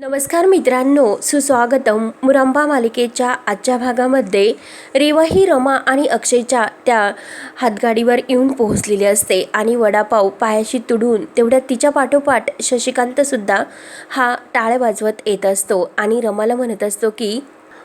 नमस्कार मित्रांनो सुस्वागतम मुरंबा मालिकेच्या आजच्या भागामध्ये रेवा ही रमा आणि अक्षयच्या त्या हातगाडीवर येऊन पोहोचलेली असते आणि वडापाव पायाशी तुडून तेवढ्यात तिच्या पाठोपाठ शशिकांतसुद्धा हा टाळ वाजवत येत असतो आणि रमाला म्हणत असतो की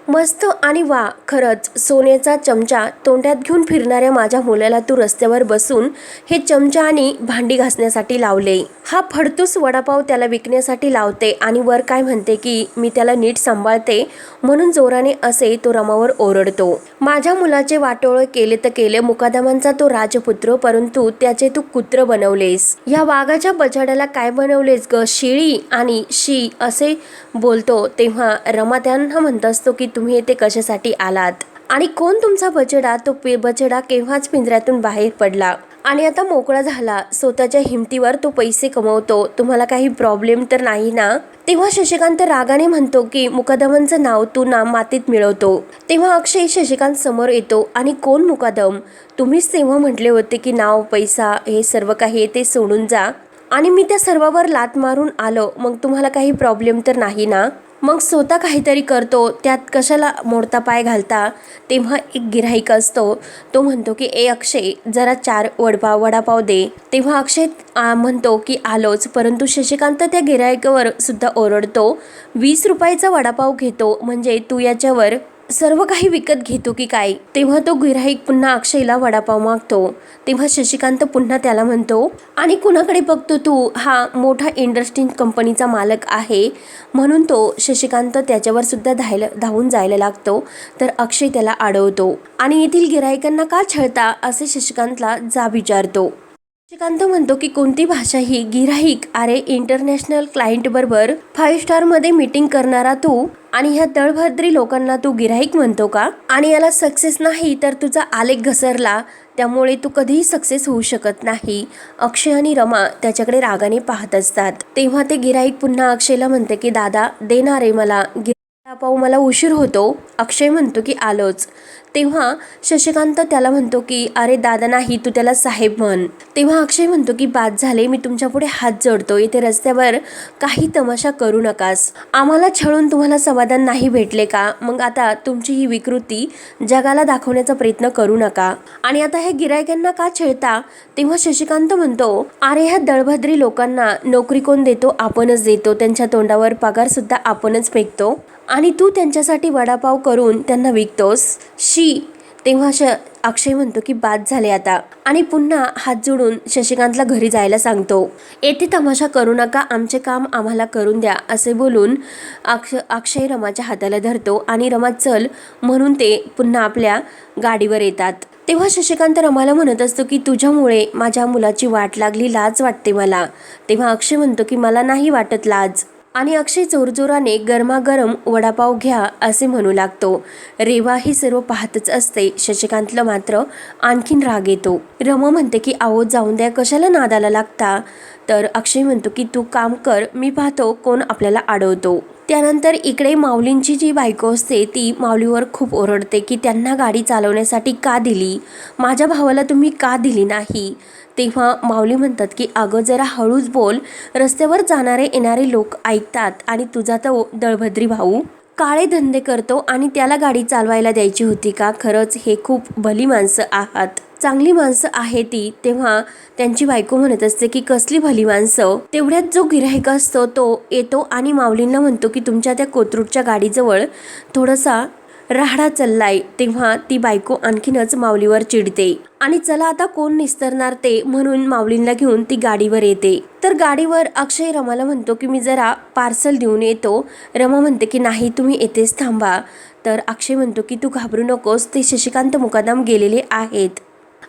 मस्त आणि वा खरंच. सोन्याचा चमचा तोंडात घेऊन फिरणाऱ्या माझ्या मुलाला तू रस्त्यावर बसून हे चमचा आणि भांडी घासण्यासाठी लावले. हा फडतूस वडापाव त्याला विकण्यासाठी लावते आणि वर काय म्हणते की मी त्याला नीट सांभाळते. म्हणून जोराने असे तो रमावर ओरडतो. माझ्या मुलाचे वाटोळ केले तर केले मुकादमांचा तो राजपुत्र परंतु त्याचे तू कुत्र बनवलेस. या वाघाच्या बछाड्याला काय बनवलेस ग? शिळी आणि शी असे बोलतो तेव्हा रमा त्यांना म्हणत असतो की तुम्ही येथे कशासाठी आलात? आणि कोण तुमचा बचडा तो पे केव्हाच पिंजऱ्यातून बाहेर पडला. आणि आता मोकळा झाला. स्वतःच्या हिमतीवर तो पैसे कमवतो. तुम्हाला काही प्रॉब्लेम तर नाही ना? तेव्हा शशिकांत रागाने म्हणतो की मुकादमांचं नाव तू नाम मातीत मिळवतो. तेव्हा अक्षय शशिकांत समोर येतो. आणि कोण मुकादम? तुम्हीच तेव्हा म्हटले होते की नाव पैसा हे सर्व काही ते सोडून जा. आणि मी त्या सर्वावर लात मारून आलो. मग तुम्हाला काही प्रॉब्लेम तर नाही ना? मग स्वतः काहीतरी करतो त्यात कशाला मोडता पाय घालता तेव्हा एक गिऱ्हाईक असतो. तो म्हणतो की ए अक्षय जरा चार वडपाव वडापाव दे. तेव्हा अक्षय म्हणतो की आलोच. परंतु शशिकांत त्या गिऱ्हाईकावर सुद्धा ओरडतो. वीस रुपयाचा वडापाव घेतो म्हणजे तू याच्यावर सर्व काही विकत घेतो की काय? तेव्हा तो गिऱ्हाईक पुन्हा अक्षयला वडापाव मागतो. तेव्हा शशिकांत पुन्हा त्याला म्हणतो आणि कुणाकडे बघतो तू? हा मोठा इंडस्ट्री कंपनीचा मालक आहे. म्हणून तो शशिकांत त्याच्यावर सुद्धा धायला धावून जायला लागतो. तर अक्षय त्याला अडवतो आणि येथील गिऱ्हाईकांना का छळता? असे शशिकांतला जा विचारतो. श्रीकांत म्हणतो की कोणती भाषा ही गिराहिक अरे इंटरनॅशनल क्लायंट बरोबर फाईव्ह स्टारमध्ये मीटिंग करणारा तू आणि ह्या दळभद्री लोकांना तू गिराहिक म्हणतो का? आणि याला सक्सेस नाही तर तुझा आलेख घसरला त्यामुळे तू कधीही सक्सेस होऊ शकत नाही. अक्षय आणि रमा त्याच्याकडे रागाने पाहत असतात. तेव्हा ते गिराहिक पुन्हा अक्षयला म्हणते की दादा देणार आहे मला पाहू मला उशीर होतो. अक्षय म्हणतो की आलोच. तेव्हा शशिकांत त्याला म्हणतो की अरे दादा नाही तू त्याला साहेब म्हण. तेव्हा अक्षय म्हणतो की बाद झाले मी तुमच्यापुढे हात जोडतो. इथे रस्त्यावर काही तमाशा करू नकास. आम्हाला छळून तुम्हाला समाधान नाही भेटले का? मग आता तुमची ही विकृती जगाला दाखवण्याचा प्रयत्न करू नका. आणि आता हे गिरायकांना का छेडता तेव्हा शशिकांत म्हणतो अरे ह्या दळभद्री लोकांना नोकरी कोण देतो? आपणच देतो. त्यांच्या तोंडावर पगार सुद्धा आपणच फेकतो. आणि तू त्यांच्यासाठी वडापाव करून त्यांना विकतोस? शी. तेव्हा श अक्षय म्हणतो की बाद झाले आता. आणि पुन्हा हात जोडून शशिकांतला घरी जायला सांगतो. येथे तमाशा करू नका आमचे काम आम्हाला करून द्या असे बोलून अक्ष अक्षय रमाच्या हाताला धरतो आणि रमा चल म्हणून ते पुन्हा आपल्या गाडीवर येतात. तेव्हा शशिकांत रमाला म्हणत असतो की तुझ्यामुळे माझ्या मुलाची वाट लागली लाज वाटते मला. तेव्हा अक्षय म्हणतो की मला नाही वाटत लाज. आणि अक्षय जोरजोराने गरमागरम वडापाव घ्या असे म्हणू लागतो. रेवा ही सर्व पाहतच असते. शशिकांतला मात्र आणखीन राग येतो. रमा म्हणते की आहो जाऊन द्या. कशाला नादाला लागता? तर अक्षय म्हणतो की तू काम कर. मी पाहतो कोण आपल्याला अडवतो त्यानंतर इकडे माऊलींची जी बायको असते ती माऊलीवर खूप ओरडते की त्यांना गाडी चालवण्यासाठी का दिली? माझ्या भावाला तुम्ही का दिली नाही? तेव्हा माऊली म्हणतात की अगं जरा हळूच बोल. रस्त्यावर जाणारे येणारे लोक ऐकतात आणि तुझा तो दळभद्री भाऊ काळे धंदे करतो आणि त्याला गाडी चालवायला द्यायची होती का? खरंच हे खूप भली माणसं आहात. चांगली माणसं आहे ती. तेव्हा त्यांची बायको म्हणत असते की कसली भली माणसं? तेवढ्यात जो गिराहिक असतो तो येतो आणि माऊलींना म्हणतो की तुमच्या त्या कोथरूडच्या गाडीजवळ थोडासा राहडा चाललाय. तेव्हा ती बायको आणखीनच माऊलीवर चिडते. आणि चला आता कोण निस्तरणार ते म्हणून माऊलींना घेऊन ती गाडीवर येते. तर गाडीवर अक्षय रमाला म्हणतो की मी जरा पार्सल देऊन येतो. रमा म्हणते की नाही तुम्ही येथेच थांबा. तर अक्षय म्हणतो की तू घाबरू नकोस ते शशिकांत मुकादम गेलेले आहेत.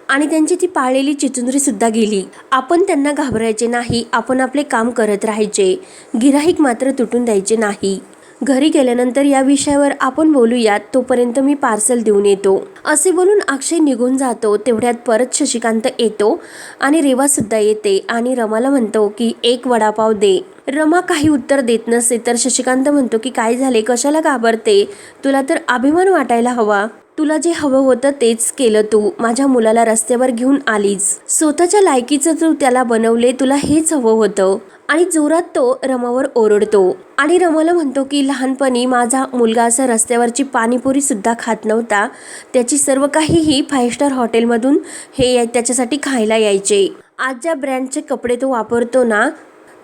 आणि त्यांची ती पाळलेली चिचुंदरी सुद्धा गेली. आपण त्यांना घाबरायचे नाही आपण आपले काम करत राहायचे. गिराहीक मात्र तुटून द्यायचे नाही. घरी गेल्यानंतर या विषयावर आपण बोलूयात तोपर्यंत मी पार्सल देऊन येतो. असे बोलून अक्षय निघून जातो तेवढ्यात परत शशिकांत येतो आणि रेवा सुद्धा येते आणि रमाला म्हणतो की एक वडापाव दे. रमा काही उत्तर देत नसते तर शशिकांत म्हणतो की काय झाले? कशाला घाबरते? तुला तर अभिमान वाटायला हवा. तुला जे हवं होतं तेच केलं तू. माझ्या मुलाला रस्त्यावर घेऊन आलीस. स्वतःच्या लायकीचं तू त्याला बनवले तुला हेच हवं होतं. आणि जोरात तो रमावर ओरडतो. आणि रमाला म्हणतो की लहानपणी माझा मुलगा असा रस्त्यावरची पाणीपुरी सुद्धा खात नव्हता. त्याची सर्व काहीही फाईव्ह स्टार हॉटेलमधून हे त्याच्यासाठी खायला यायचे. आज ज्या ब्रँडचे कपडे तो वापरतो ना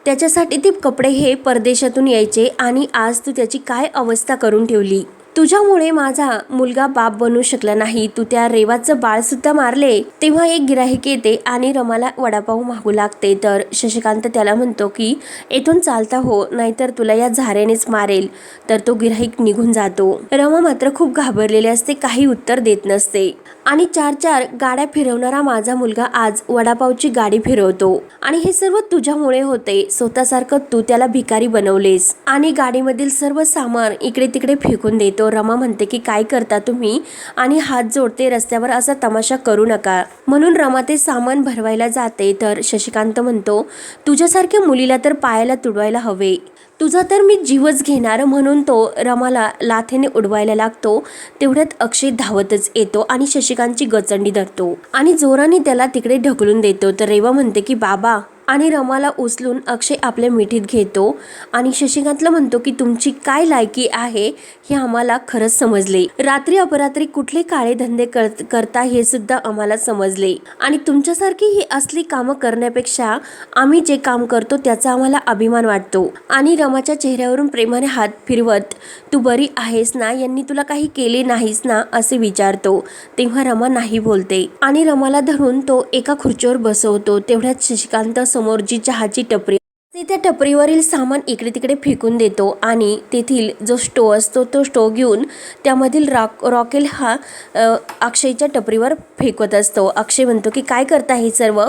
त्याच्यासाठी ते कपडे हे परदेशातून यायचे आणि आज तू त्याची काय अवस्था करून ठेवली? तुझ्यामुळे माझा मुलगा बाप बनू शकला नाही. तू त्या रेवाचं बाळ सुद्धा मारले तेव्हा एक गिराहिक येते आणि रमाला वडापाव मागू लागते. तर शशिकांत त्याला म्हणतो की येथून चालता हो नाहीतर तुला या झाऱ्यानेच मारेल. तर तो गिराहिक निघून जातो. रमा मात्र खूप घाबरलेले असते काही उत्तर देत नसते. आणि चार चार गाड्या फिरवणारा माझा मुलगा आज वडापावची गाडी फिरवतो. आणि हे सर्व तुझ्यामुळे होते. स्वतःसारखं तू त्याला भिकारी बनवलेस. आणि गाडीमधील सर्व सामान इकडे तिकडे फेकून देतो. रमा म्हणते की काय करता तुम्ही? आणि हात जोडते रस्त्यावर असा तमाशा करू नका. म्हणून रमा ते सामान भरवायला जाते. तर शशिकांत म्हणतो तुझ्यासारख्या मुलीला तर पायाला तुडवायला हवे. तुझा तर मी जीवच घेणार म्हणून तो रमाला लाथेने उडवायला लागतो. तेवढ्यात अक्षय धावतच येतो आणि शशिकांतची गचंडी धरतो. आणि जोराने त्याला तिकडे ढकलून देतो. तर रेवा म्हणते की बाबा आणि रमाला उचलून अक्षय आपल्या मिठीत घेतो आणि शशिकांतला म्हणतो की तुमची काय लायकी आहे हे आम्हाला खरंच समजले. रात्री अपरात्री कुठले काळे धंदे कर- करता हे सुद्धा आम्हाला समजले. आणि तुमच्यासारखी ही असली कामं करण्यापेक्षा आम्ही जे काम करतो त्याचा आम्हाला अभिमान वाटतो. आणि रमाच्या चेहऱ्यावरून प्रेमाने हात फिरवत तू बरी आहेस ना? यांनी तुला काही केले नाहीस ना? असे विचारतो. तेव्हा रमा नाही बोलते. आणि रमाला धरून तो एका खुर्चीवर बसवतो. तेवढ्यात शशिकांत समोर जी चहाची टपरी ते त्या टपरीवरील सामान इकडे तिकडे फेकून देतो आणि तेथील जो स्टो असतो तो स्टो घेऊन त्यामधील रॉक रॉकेल हा अक्षयच्या टपरीवर फेकत असतो. अक्षय म्हणतो की काय करता हे सर्व?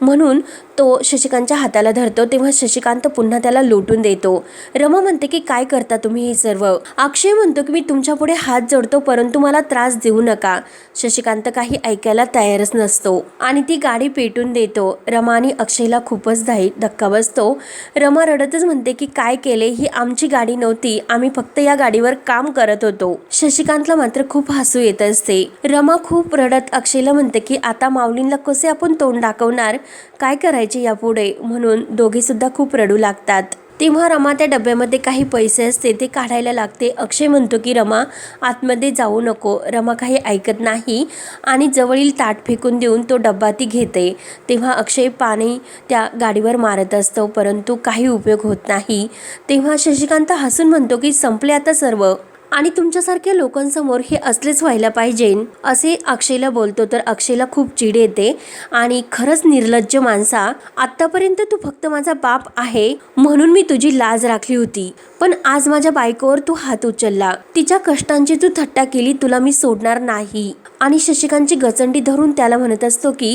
म्हणून तो शशिकांतच्या हाताला धरतो तेव्हा शशिकांत पुन्हा त्याला लोटून देतो. रमा म्हणते की काय करता तुम्ही हे सर्व? अक्षय म्हणतो की मी तुमच्यापुढे हात जोडतो परंतु मला त्रास देऊ नका. शशिकांत काही ऐकायला तयारच नसतो आणि ती गाडी पेटून देतो. रमा आणि अक्षयला खूपच धाई धक्का बसतो. रमा रडतच म्हणते की काय केले? ही आमची गाडी नव्हती. आम्ही फक्त या गाडीवर काम करत होतो. शशिकांतला मात्र खूप हसू येत असते. रमा खूप रडत अक्षयला म्हणते की आता माऊलींना कसे आपण तोंड दाखवणार? काय करायचं? यापुढे म्हणून दोघे सुद्धा खूप रडू लागतात. तेव्हा रमा त्या डब्यामध्ये काही पैसे असते ते काढायला लागते. अक्षय म्हणतो की रमा आतमध्ये जाऊ नको. रमा काही ऐकत नाही आणि जवळील ताट फेकून देऊन तो डब्बा ती घेते. तेव्हा अक्षय पाणी त्या गाडीवर मारत असतो परंतु काही उपयोग होत नाही. तेव्हा शशिकांत हसून म्हणतो की संपले आता सर्व. आणि तुमच्यासारख्या लोकांसमोर हे असलेच व्हायला पाहिजे असे अक्षयला बोलतो. तर अक्षयला खूप चिड येते. आणि खरंच निर्लज्ज माणसा आतापर्यंत तू फक्त माझा बाप आहे म्हणून मी तुझी लाज राखली होती. पण आज माझ्या बायकोवर तू हात उचलला. तिच्या कष्टांची तू थट्टा केली तुला मी सोडणार नाही. आणि शशिकांतची गचंडी धरून त्याला म्हणत असतो की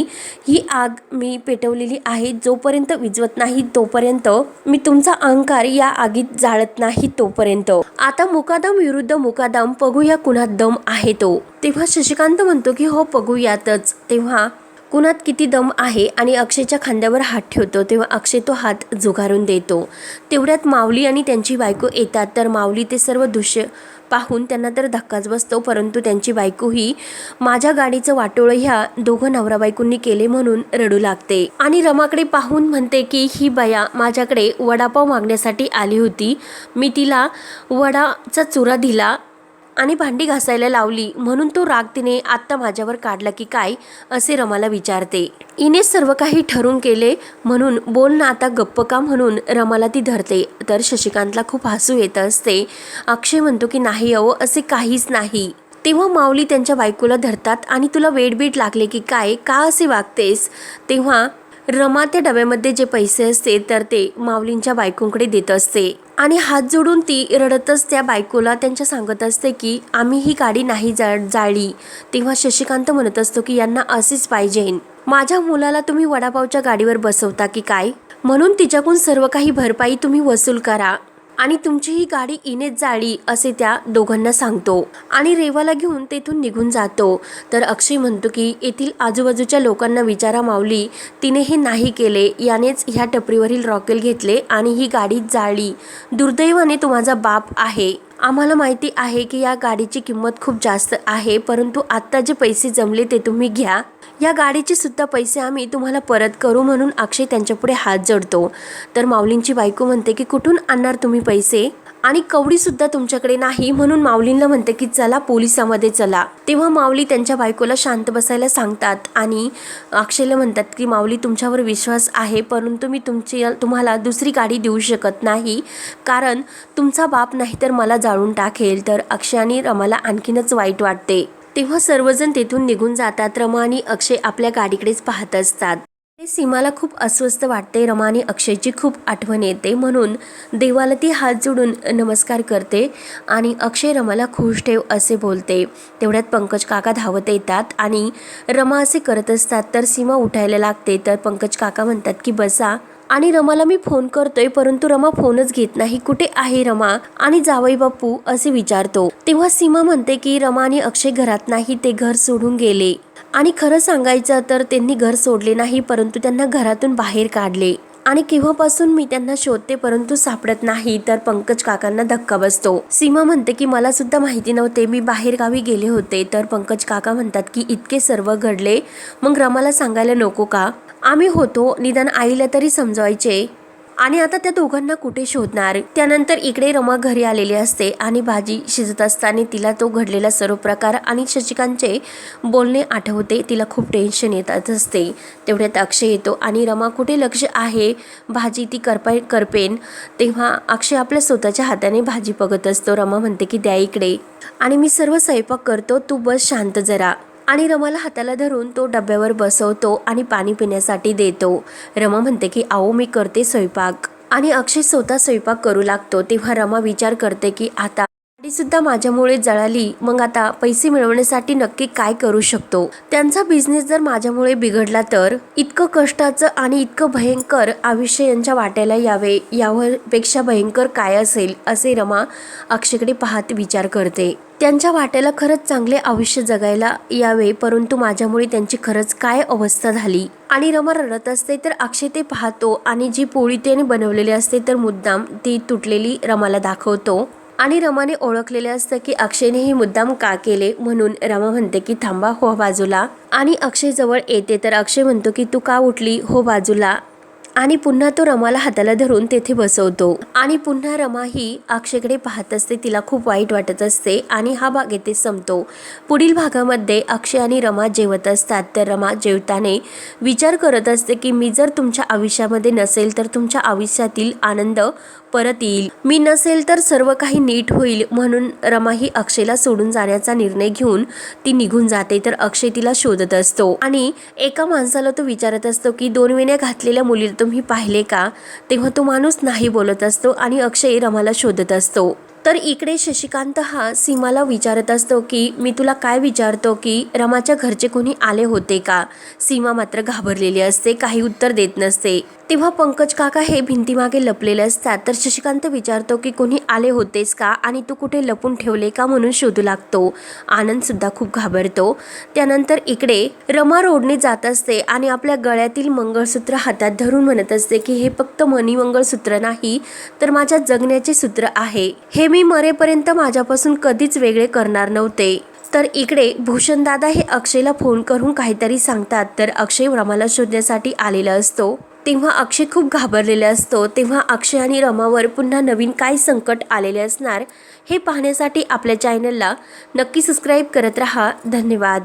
ही आग मी पेटवलेली आहे जोपर्यंत विजवत नाही तोपर्यंत मी तुमचा अहंकार या आगीत जाळत नाही तोपर्यंत. आता मुकादम विरुद्ध मुकादम बघूया कुणात दम आहे तो. तेव्हा शशिकांत म्हणतो की हो बघूयातच. तेव्हा कुणात किती दम आहे आणि अक्षयच्या खांद्यावर हात ठेवतो तेव्हा अक्षय तो हात झुगारून देतो. तेवढ्यात माऊली आणि त्यांची बायको येतात. तर माऊली ते सर्व दृश्य पाहून त्यांना तर धक्काच बसतो परंतु त्यांची बायको ही माझ्या गाडीचं वाटोळं ह्या दोघं नवरा बायकोंनी केले म्हणून रडू लागते. आणि रमाकडे पाहून म्हणते की ही बया माझ्याकडे वडापाव मागण्यासाठी आली होती. मी तिला वडाचा चुरा दिला आणि भांडी घासायला लावली. म्हणून तो राग तिने आत्ता माझ्यावर काढला की काय असे रमाला विचारते. इने सर्व काही ठरून केले म्हणून बोल ना आता गप्प का म्हणून रमाला ती धरते. तर शशिकांतला खूप हसू येत असते. अक्षय म्हणतो की नाही अहो असे काहीच नाही. तेव्हा माऊली त्यांच्या बायकोला धरतात आणि तुला वेडबीट लागले की काय का असे वागतेस? तेव्हा रमा त्या डब्यामध्ये जे पैसे असते तर ते माऊलींच्या बायकोंकडे देत असते. आणि हात जोडून ती रडतच त्या बायकोला त्यांच्या सांगत असते की आम्ही ही गाडी नाही जा जाळली. तेव्हा शशिकांत म्हणत असतो की यांना असेच पाहिजे. माझ्या मुलाला तुम्ही वडापावच्या गाडीवर बसवता की काय? म्हणून तिच्याकडून सर्व काही भरपाई तुम्ही वसूल करा. आणि तुमची ही गाडी इनेच जाळी असे त्या दोघांना सांगतो. आणि रेवाला घेऊन तेथून निघून जातो. तर अक्षय म्हणतो की येथील आजूबाजूच्या लोकांना विचारा मावली तिने हे नाही केले. यानेच ह्या टपरीवरील रॉकेल घेतले आणि ही गाडी जाळली. दुर्दैवाने तो माझा बाप आहे. आम्हाला माहिती आहे की या गाडीची किंमत खूप जास्त आहे परंतु आत्ता जे पैसे जमले ते तुम्ही घ्या. या गाडीचे सुद्धा पैसे आम्ही तुम्हाला परत करू म्हणून अक्षय त्यांच्यापुढे हात जोडतो. तर माऊलींची बायको म्हणते की कुठून आणणार तुम्ही पैसे? आणि कवडी सुद्धा तुमच्याकडे नाही म्हणून माऊलींना म्हणते की चला पोलिसामध्ये चला. तेव्हा माऊली त्यांच्या बायकोला शांत बसायला सांगतात आणि अक्षयला म्हणतात की माऊली तुमच्यावर विश्वास आहे परंतु मी तुमची तुम्हाला दुसरी गाडी देऊ शकत नाही. कारण तुमचा बाप नाही तर मला जाळून टाकेल. तर अक्षय आणि रमाला आणखीनच वाईट वाटते. तेव्हा सर्वजण तेथून निघून जातात. रमा आणि अक्षय आपल्या गाडीकडेच पाहत असतात. सीमाला खूप अस्वस्थ वाटते. रमाने अक्षयची खूप आठवण येते. म्हणून देवाला ती हात जोडून नमस्कार करते आणि अक्षय रमाला खुश ठेव असे बोलते. तेवढ्यात पंकज काका धावत येतात आणि रमा असे करत असतात. तर सीमा उठायला लागते. तर पंकज काका म्हणतात की बसा. आणि रमाला मी फोन करतोय परंतु रमा फोनच घेत नाही. कुठे आहे रमा? आणि जावई बापू? असे विचारतो. तेव्हा सीमा म्हणते की रमा आणि अक्षय घरात नाही. ते घर सोडून गेले. आणि खरं सांगायचं तर त्यांनी घर सोडले नाही परंतु त्यांना घरातून बाहेर काढले. आणि केव्हापासून मी त्यांना शोधते परंतु सापडत नाही तर पंकज काकांना धक्का बसतो. सीमा म्हणते की मला सुद्धा माहिती नव्हते मी बाहेर गावी गेले होते. तर पंकज काका म्हणतात की इतके सर्व घडले मग रमाला सांगायला नको का? आम्ही होतो निदान आईला तरी समजवायचे. आणि आता त्या दोघांना कुठे शोधणार? त्यानंतर इकडे रमा घरी आलेली असते आणि भाजी शिजत असताना तिला तो घडलेला सर्व प्रकार आणि शशिकांतचे बोलणे आठवते. तिला खूप टेन्शन येतात असते. तेवढ्यात अक्षय येतो आणि रमा कुठे लक्ष आहे? भाजी ती करपाय करपेन. तेव्हा अक्षय आपल्या स्वतःच्या हाताने भाजी बघत असतो. रमा म्हणते की द्या इकडे. आणि मी सर्व स्वयंपाक करतो. तू बस शांत जरा. आणि रमाला हाताला धरून तो डब्यावर बसवतो आणि पाणी पिण्यासाठी देतो. रमा म्हणते की आओ मी करते स्वयंपाक. आणि अक्षय स्वतः स्वयंपाक करू लागतो. तेव्हा रमा विचार करते की आता सुद्धा माझ्यामुळे जळाली. मग आता पैसे मिळवण्यासाठी नक्की काय करू शकतो? त्यांचा बिझनेस जर माझ्यामुळे बिघडला तर? इतकं कष्टाचं आणि इतकं भयंकर आयुष्य यांच्या वाट्याला यावे. यावर पेक्षा भयंकर काय असेल? असे रमा अक्षयकडे पाहत विचार करते. त्यांच्या वाट्याला खरंच चांगले आयुष्य जगायला यावे परंतु माझ्यामुळे त्यांची खरंच काय अवस्था झाली? आणि रमा रडत असते तर अक्षय ते पाहतो आणि जी पोळी त्याने बनवलेली असते तर मुद्दाम ती तुटलेली रमाला दाखवतो. आणि रमाने ओळखलेले असतं की अक्षयने हे मुद्दाम का केले म्हणून रमा म्हणते की थांबा हो बाजूला. आणि अक्षय जवळ येते तर अक्षय म्हणतो की तू का उठली हो बाजूला? आणि पुन्हा तो रमाला हाताला धरून तेथे बसवतो. आणि पुन्हा रमा ही अक्षयकडे पाहत असते तिला खूप वाईट वाटत असते आणि हा भाग येथे संपतो. पुढील भागामध्ये अक्षय आणि रमा जेवत असतात तर रमा जेवताने विचार करत असते की मी जर तुमच्या आयुष्यामध्ये नसेल तर तुमच्या आयुष्यातील आनंद परत येईल. मी नसेल तर सर्व काही नीट होईल म्हणून रमा ही अक्षयला सोडून जाण्याचा निर्णय घेऊन ती निघून जाते तर अक्षय तिला शोधत असतो. आणि एका माणसाला तो विचारत असतो की दोन वेण्या घातलेल्या मुलीला तुम्ही पाहिले का? तेव्हा तो माणूस नाही बोलत असतो आणि अक्षय रमाला शोधत असतो. तर इकडे शशिकांत हा सीमाला विचारत असतो की मी तुला काय विचारतो की रमाच्या घरचे कोणी आले होते का? सीमा मात्र घाबरलेली असते काही उत्तर देत नसते. तेव्हा पंकज काका हे भिंतीमागे लपलेले असतात. तर शशिकांत विचारतो की कोणी आले होतेस का? आणि तू कुठे लपून ठेवले का म्हणून शोधू लागतो? आनंदसुद्धा खूप घाबरतो. त्यानंतर इकडे रमा रोडने जात असते आणि आपल्या गळ्यातील मंगळसूत्र हातात धरून म्हणत असते की हे फक्त मनी मंगळसूत्र नाही तर माझ्या जगण्याचे सूत्र आहे. हे मी मरेपर्यंत माझ्यापासून कधीच वेगळे करणार नव्हते. तर इकडे भूषणदादा हे अक्षयला फोन करून काहीतरी सांगतात. तर अक्षय रमाला शोधण्यासाठी आलेला असतो. तेव्हा अक्षय खूप घाबरलेला असतो. तेव्हा अक्षय आणि रमावर पुन्हा नवीन काय संकट आलेले असणार हे पाहण्यासाठी आपल्या चॅनलला नक्की सबस्क्राईब करत रहा. धन्यवाद.